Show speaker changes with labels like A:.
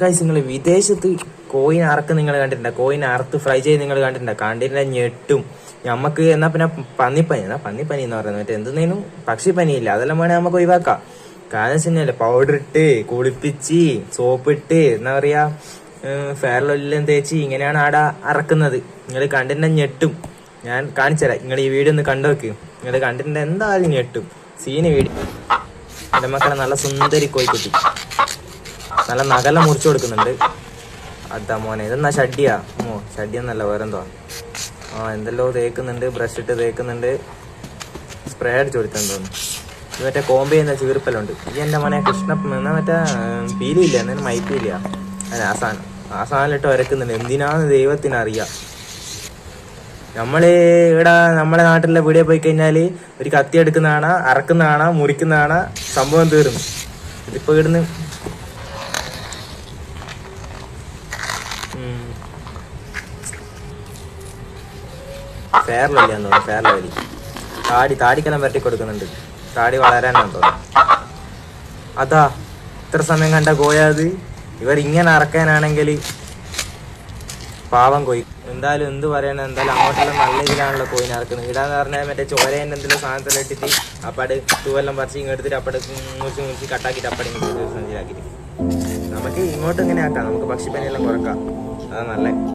A: Guys നിങ്ങൾ വിദേശത്ത് coin അറക്ക് നിങ്ങൾ കണ്ടിട്ടുണ്ടോ? കോയിൻ അറുത്ത് ഫ്രൈ ചെയ്ത് നിങ്ങൾ കണ്ടിട്ടുണ്ടോ? കണ്ടിട്ടുണ്ട ഞെട്ടും. നമുക്ക് എന്നാ പിന്നെ പന്നിപ്പനി എന്നാ പന്നിപ്പനി എന്ന് പറയുന്നത്? മറ്റേ എന്തെന്നേനും പക്ഷിപ്പനിയില്ല അതെല്ലാം വേണേ നമുക്ക് ഒഴിവാക്കാം. കാരണം വെച്ചാൽ പൗഡർ ഇട്ട് കുളിപ്പിച്ച് സോപ്പ് ഇട്ട് എന്താ പറയാ ഫെയർലെല്ലാം തേച്ച് ഇങ്ങനെയാണ് ആട അറക്കുന്നത്. നിങ്ങൾ കണ്ടിട്ടുണ്ട ഞെട്ടും. ഞാൻ കാണിച്ചുതരാം. നിങ്ങൾ ഈ വീഡിയോ ഒന്ന് കണ്ടോക്ക്. നിങ്ങൾ കണ്ടിട്ടുണ്ട എന്തായാലും ഞെട്ടും. സീന് വീഡിയോ എന്റെ മക്കളെ നല്ല സുന്ദരി കോയിക്കുട്ടി നല്ല നഗല മുറിച്ചു കൊടുക്കുന്നുണ്ട്. അതാ മോനെ ഇതെന്നാ ഷഡ്ഡിയാ? ഓ ഷഡ്ഡി എന്നല്ല വേറെന്തോ. ആ എന്തെല്ലോ തേക്കുന്നുണ്ട് ബ്രഷ് ഇട്ട് തേക്കുന്നുണ്ട്. സ്പ്രേ അടിച്ചു കൊടുത്തെന്ന് തോന്നുന്നു. ഇത് മറ്റേ കോമ്പ് ചെയ്യുന്ന ചീർപ്പലുണ്ട്. ഈ എന്റെ മോനെ കൃഷ്ണ എന്നാ മറ്റേ പീലില്ല എന്നാലും മൈപ്പീലില്ല അല്ല ആ സാധനം. ആ സാധനം വരക്കുന്നുണ്ട്. എന്തിനാന്ന് ദൈവത്തിന് അറിയാം നമ്മൾ ഇവിടെ നമ്മുടെ നാട്ടിലെ വീടിയെ പോയി കഴിഞ്ഞാൽ ഒരു കത്തി എടുക്കുന്നതാണ് അറക്കുന്നതാണ് മുറിക്കുന്നതാണ് സംഭവം തീർന്നു. ഇതിപ്പോ ഇവിടുന്ന് ലവലിയാന്ന് തോന്നുന്നു ഫെയർ ലവലി താടി താടിക്കെല്ലാം വരട്ടി കൊടുക്കുന്നുണ്ട്. താടി വളരാനാണ് തോന്നുന്നു. അതാ ഇത്ര സമയം കണ്ട കോയാത് ഇവർ ഇങ്ങനെ അറക്കാനാണെങ്കിൽ പാവം കോയി. എന്തായാലും എന്ത് പറയണം എന്തായാലും അങ്ങോട്ടെല്ലാം നല്ല ഇതിലാണല്ലോ കോയിൻ അറക്കുന്നത്. ഇടാന്ന് പറഞ്ഞാൽ മറ്റേ ചോരേന്റെ എന്തെങ്കിലും സാധനത്തിൽ ഇട്ടിട്ട് അപ്പാട് തൂവെല്ലാം പറിച്ച് ഇങ്ങോട്ട് എടുത്തിട്ട് അപ്പാട് മുറിച്ച് മുറിച്ച് കട്ടാക്കിയിട്ട് അപ്പടെ സഞ്ചിലാക്കിയിട്ട് നമുക്ക് ഇങ്ങോട്ട് ഇങ്ങനെ ആക്കാം. നമുക്ക് പക്ഷിപ്പനിയെല്ലാം കുറക്കാം. അതാ നല്ല